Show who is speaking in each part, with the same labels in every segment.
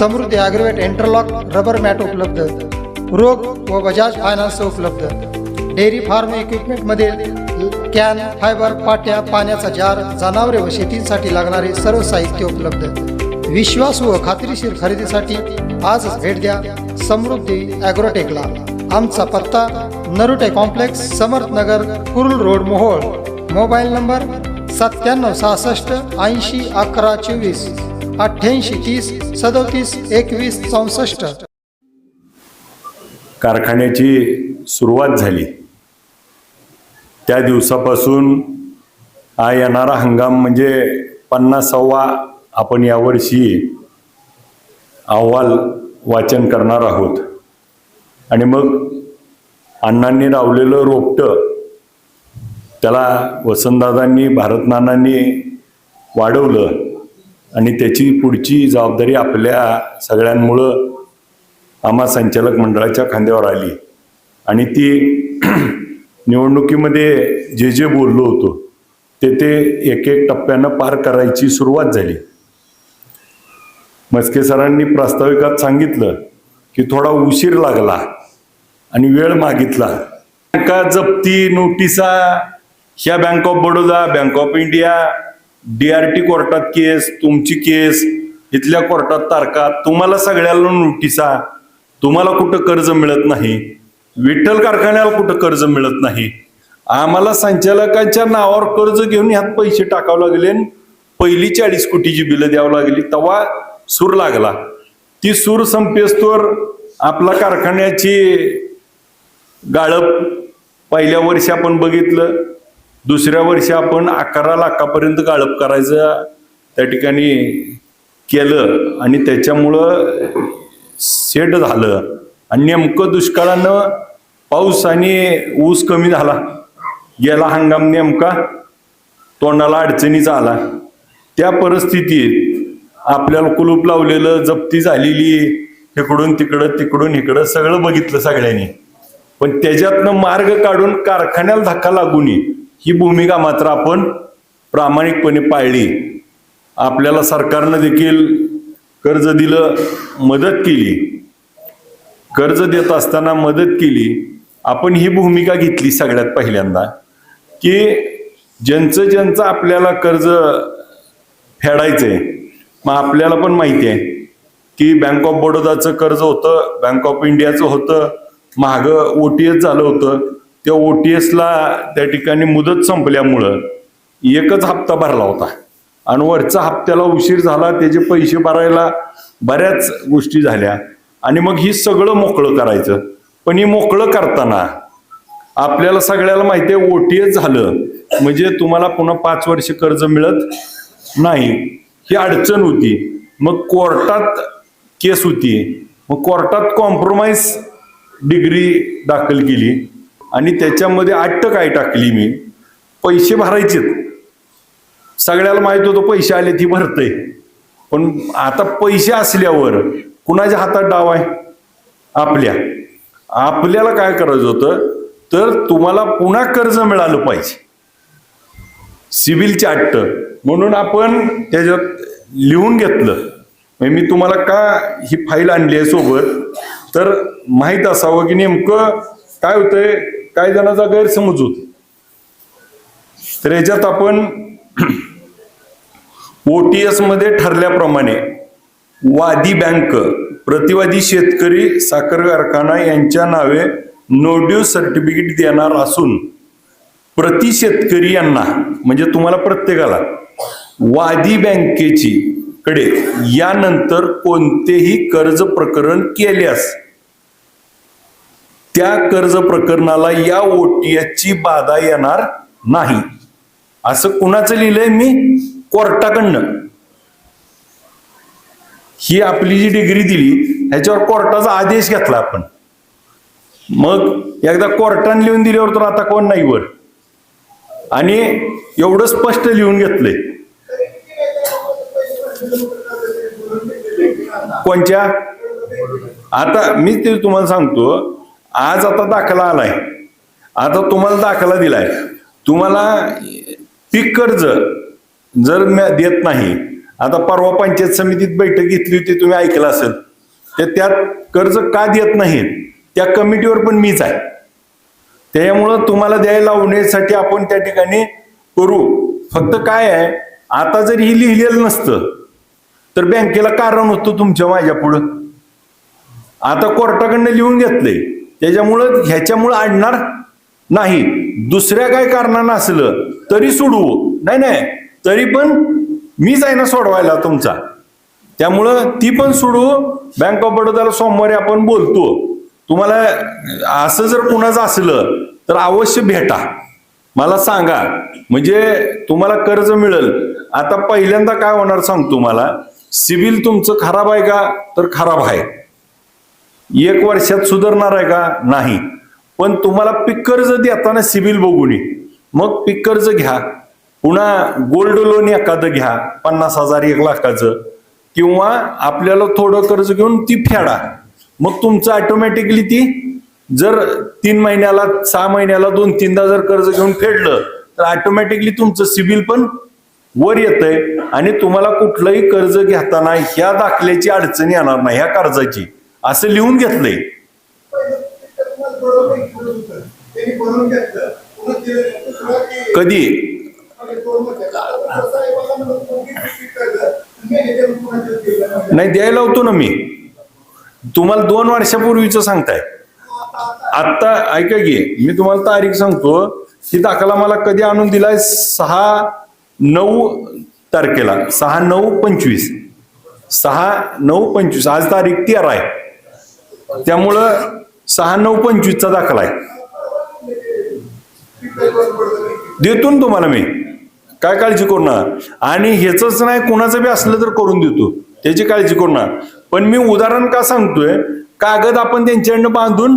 Speaker 1: Samruddhi Agrovet interlock rubber mat उपलब्ध. रोग व बजाज फायनान्स उपलब्ध. डेअरी फार्म इक्विपमेंटमधील कॅन फायबर पाट्या पाण्याचा जार जनावरे व शेतीसाठी लागणारे सर्व साहित्य उपलब्ध. विश्वास व खात्रीशीर खरेदीसाठी आजच भेट द्या समृद्धी ॲग्रोटेकला. आमचा पत्ता Narute complex Samarthnagar Kurul road Mohol. Mobile number सत्त्याण्णव सहासष्ट ऐंशी अकरा चोवीस. अठ्ठ्याऐंशी तीस सदोतीस एकवीस चौसष्ट.
Speaker 2: कारखान्याची सुरुवात झाली. त्या दिवसापासून हा येणारा हंगाम म्हणजे पन्नासावा आपण यावर्षी अहवाल वाचन करणार आहोत. आणि मग अण्णांनी लावलेलं रोपटं त्याला वसंतदादांनी भारतनानांनी वाढवलं. आणि त्याची पुढची जबाबदारी आपल्या सगळ्यांमुळं आम्हा संचालक मंडळाच्या खांद्यावर आली. आणि ती निवडणुकीमध्ये जे जे बोललो होतो ते ते एक एक टप्प्यानं पार करायची सुरुवात झाली. मस्के सरांनी प्रास्ताविकात सांगितलं की थोडा उशीर लागला आणि वेळ मागितला. बँका जप्ती नोटिसा ह्या bank of Baroda bank of India D R T कोर्टात केस तुमची केस इथल्या कोर्टात तारखा तुम्हाला सगळ्याला नोटिसा तुम्हाला कुठं कर्ज मिळत नाही विठ्ठल कारखान्याला कुठं कर्ज मिळत नाही आम्हाला संचालकांच्या नावावर कर्ज घेऊन ह्यात पैसे टाकावं लागले आणि पहिली चाळीस कोटीची बिलं द्यावं लागली. तेव्हा सूर लागला. ती सूर संपेस्तोर आपला कारखान्याची गाळप पहिल्या वर्षी आपण बघितलं. दुसऱ्या वर्षी आपण अकरा लाखापर्यंत गाळप करायचं त्या ठिकाणी केलं आणि त्याच्यामुळं सेट झालं. आणि नेमकं दुष्काळानं पाऊस आणि ऊस कमी झाला. गेला हंगाम नेमका तोंडाला अडचणीचा आला. त्या परिस्थितीत आपल्याला कुलूप लावलेलं जप्ती झालेली इकडून तिकडं तिकडून इकडं सगळं बघितलं सगळ्यांनी. पण त्याच्यातनं मार्ग काढून कारखान्याला धक्का लागू नये ही भूमिका मात्र आपण प्रामाणिकपणे पाळली. आपल्याला सरकारनं देखील कर्ज दिलं मदत केली. कर्ज देत असताना मदत केली. आपण ही भूमिका घेतली सगळ्यात पहिल्यांदा की ज्यांचं ज्यांचं आपल्याला कर्ज फेडायचं आहे मग आपल्याला पण माहिती आहे की बँक ऑफ बडोदाचं कर्ज होतं बँक ऑफ इंडियाचं होतं महाग ओटीएस झालं होतं त्या ओ टी एसला त्या ठिकाणी मुदत संपल्यामुळं एकच हप्ता भरला होता. आणि वरचा हप्त्याला उशीर झाला त्याचे पैसे भरायला बऱ्याच गोष्टी झाल्या. आणि मग ही सगळं मोकळं करायचं. पण ही मोकळं करताना आपल्याला सगळ्याला माहिती आहे ओ टी एस झालं म्हणजे तुम्हाला पुन्हा पाच वर्ष कर्ज मिळत नाही. ही अडचण होती. मग कोर्टात केस होती. मग कोर्टात कॉम्प्रोमाइज डिग्री दाखल केली. आणि त्याच्यामध्ये आट्ट काय टाकली मी? पैसे भरायचेत. सगळ्याला माहीत होतं पैसे आले ती भरते. पण आता पैसे असल्यावर कुणाच्या हातात डाव आहे? आपल्या. आपल्याला काय करायचं होतं? तर तुम्हाला पुन्हा कर्ज मिळालं पाहिजे. सिव्हिलचे अट्ट म्हणून आपण त्याच्यात लिहून घेतलं. म्हणजे मी तुम्हाला का ही फाईल आणली आहे सोबत? तर माहीत असावं की नेमकं काय होतंय? काय जणांचा गैरसमज होतो. तर याच्यात आपण ओटीएसमध्ये ठरल्याप्रमाणे वादी बँक प्रतिवादी शेतकरी साखर कारखाना यांच्या नावे नोड्यू सर्टिफिकेट देणार असून प्रति शेतकरी यांना म्हणजे तुम्हाला प्रत्येकाला वादी बँकेची कडे यानंतर कोणतेही कर्ज प्रकरण केल्यास त्या कर्ज प्रकरणाला या ओटीएसची बाधा येणार नाही. असं कुणाचं लिहिलंय मी? कोर्टाकडनं. ही आपली जी डिग्री दिली ह्याच्यावर कोर्टाचा आदेश घेतला आपण. मग एकदा कोर्टाने लिहून दिल्यावर तर आता कोण नाही वर? आणि एवढं स्पष्ट लिहून घेतलंय. कोणच्या? आता मी ते तुम्हाला सांगतो. आज आता दाखला आलाय. आता तुम्हाला दाखला दिलाय. तुम्हाला पीक कर्ज जर देत नाही आता परवा पंचायत समितीत बैठक घेतली होती तुम्ही ऐकलं असेल. तर त्यात कर्ज का देत नाहीत त्या कमिटीवर पण मीच आहे. त्यामुळं तुम्हाला द्यायला लावण्यासाठी आपण त्या ठिकाणी करू. फक्त काय आहे आता जर ही लिहिलेलं नसतं तर बँकेला कारण होतं तुमच्या माझ्या पुढं आता कोर्टाकडनं लिहून घेतलंय. त्याच्यामुळं ह्याच्यामुळं आणणार नाही. दुसऱ्या काय कारणानं असलं तरी सोडवू. नाही नाही. तरी पण मीच आहे ना सोडवायला तुमचा. त्यामुळं ती पण सोडवू. बँक ऑफ बडोदाला सोमवारी आपण बोलतो. तुम्हाला असं जर कुणाचं असलं तर अवश्य भेटा. मला सांगा. म्हणजे तुम्हाला कर्ज मिळेल. आता पहिल्यांदा काय होणार सांगतो मला सिबिल तुमचं खराब आहे का? तर खराब आहे. एक वर्षात सुधारणार आहे का? नाही. पण तुम्हाला पीक कर्ज देताना सिबिल बघून ये. मग पीक कर्ज घ्या. पुन्हा गोल्ड लोन एखादं घ्या. पन्नास हजार एक लाखाचं. किंवा आपल्याला थोडं कर्ज घेऊन ती फेडा. मग तुमचं ऑटोमॅटिकली ती जर तीन महिन्याला सहा महिन्याला दोन तीनदा जर कर्ज घेऊन फेडलं तर ऑटोमॅटिकली तुमचं सिबिल पण वर येतंय. आणि तुम्हाला कुठलंही कर्ज घेताना ह्या दाखल्याची अडचण येणार नाही ह्या कर्जाची. असं लिहून घेतलंय
Speaker 3: घेतलं
Speaker 2: कधी?
Speaker 3: नाही.
Speaker 2: द्यायला होतो ना मी. तुम्हाला दोन वर्षापूर्वीच सांगताय. आत्ता ऐका की मी तुम्हाला तारीख सांगतो. ही दाखला मला कधी आणून दिलाय? सहा नऊ तारखेला. सहा नऊ पंचवीस. सहा नऊ पंचवीस. आज तारीख तेरा आहे. त्यामुळं सहा नऊ पंचवीसचा दाखला आहे. देतो ना तुम्हाला मी. काय काळजी करू आणि ह्याच नाही कोणाचं बी असलं तर करून देतो. त्याची काळजी करू पण मी उदाहरण का सांगतोय? कागद आपण त्यांच्याकडनं बांधून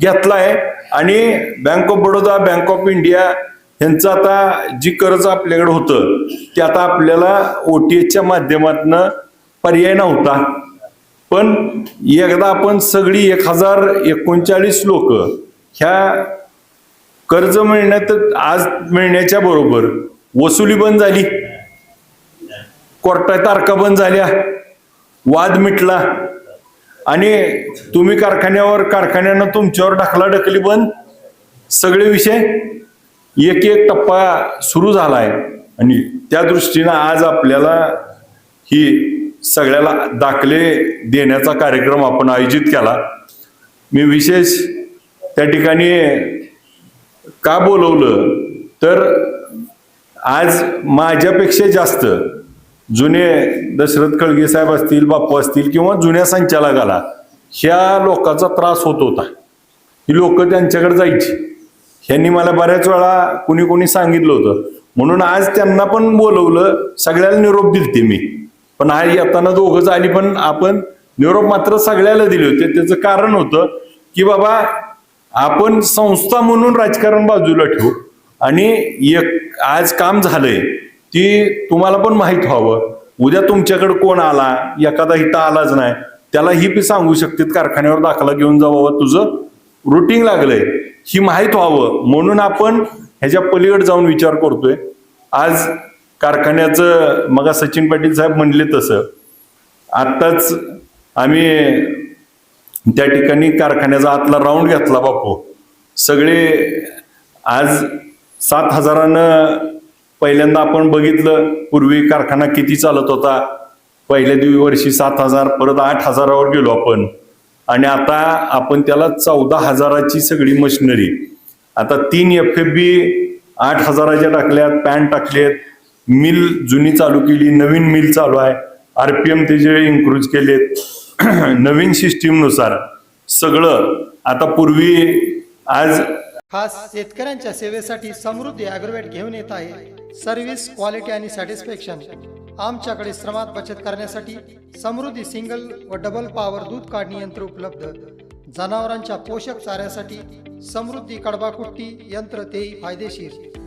Speaker 2: घेतलाय आणि bank of Baroda bank of India यांचं आता जी कर्ज आपल्याकडे होतं ते आता आपल्याला ओटीएसच्या माध्यमातनं पर्याय नव्हता. पण एकदा आपण सगळी एक हजार एकोणचाळीस लोक ह्या कर्ज मिळण्यात आज मिळण्याच्या बरोबर वसुली बंद झाली. कोर्टा तारखा बंद झाल्या. वाद मिटला. आणि तुम्ही कारखान्यावर कारखान्यानं तुमच्यावर ढकला ढकली बंद. सगळे विषय एक एक टप्पा सुरू झालाय. आणि त्या दृष्टीनं आज आपल्याला ही सगळ्याला दाखले देण्याचा कार्यक्रम आपण आयोजित केला. मी विशेष त्या ठिकाणी का बोलवलं? तर आज माझ्यापेक्षा जास्त जुने दशरथ खळगे साहेब असतील बाप्पू असतील किंवा जुन्या संचालकाला ह्या लोकांचा त्रास होत होता. ही लोक त्यांच्याकडे जायची. ह्यांनी मला बऱ्याच वेळा कुणी कुणी सांगितलं होतं. म्हणून आज त्यांना पण बोलवलं सगळ्याला निरोप दिलते मी. पण आज येताना दोघं आली पण आपण निरोप मात्र सगळ्याला दिले होते. त्याचं कारण होतं की बाबा आपण संस्था म्हणून राजकारण बाजूला ठेवू. आणि एक आज काम झालंय ती तुम्हाला पण माहीत व्हावं. उद्या तुमच्याकडे कोण आला? एखादा हिता आलाच नाही. त्याला ही बी सांगू शकतात कारखान्यावर दाखला घेऊन जा बाबा तुझं रुटीन लागलंय. ही माहीत व्हावं. म्हणून आपण ह्याच्या पलीकडे जाऊन विचार करतोय. आज कारखान्याचं मगा सचिन पाटील साहेब म्हणले तसं. आत्ताच आम्ही त्या ठिकाणी कारखान्याचा आतला राऊंड घेतला बापू. सगळे आज सात हजारानं पहिल्यांदा आपण बघितलं पूर्वी कारखाना किती चालत होता. पहिल्या दिवशी वर्षी सात हजार परत आठ हजारावर गेलो आपण. आणि आता आपण त्याला चौदा हजाराची सगळी मशिनरी आता तीन एफ एफ बी आठ हजाराच्या टाकल्यात पॅन्ट टाकलेत. मिल जुनी चालू केली नवीन मिल चालू आहे. आरपीएम त्याचे इन्क्रूज केलेत नवीन सिस्टीमनुसार सगळं आता पूर्वी आज
Speaker 1: खास शेतकऱ्यांच्या सेवेसाठी समृद्धी ॲग्रोवेट घेऊन येत आहे. सर्व्हिस क्वालिटी आणि सॅटिस्फॅक्शन आमच्याकडे श्रमात बचत करण्यासाठी समृद्धी सिंगल व डबल पॉवर दूध काढणी यंत्र उपलब्ध. जनावरांच्या पोषक चाऱ्यासाठी समृद्धी कडबाकुट्टी यंत्र तेही फायदेशीर.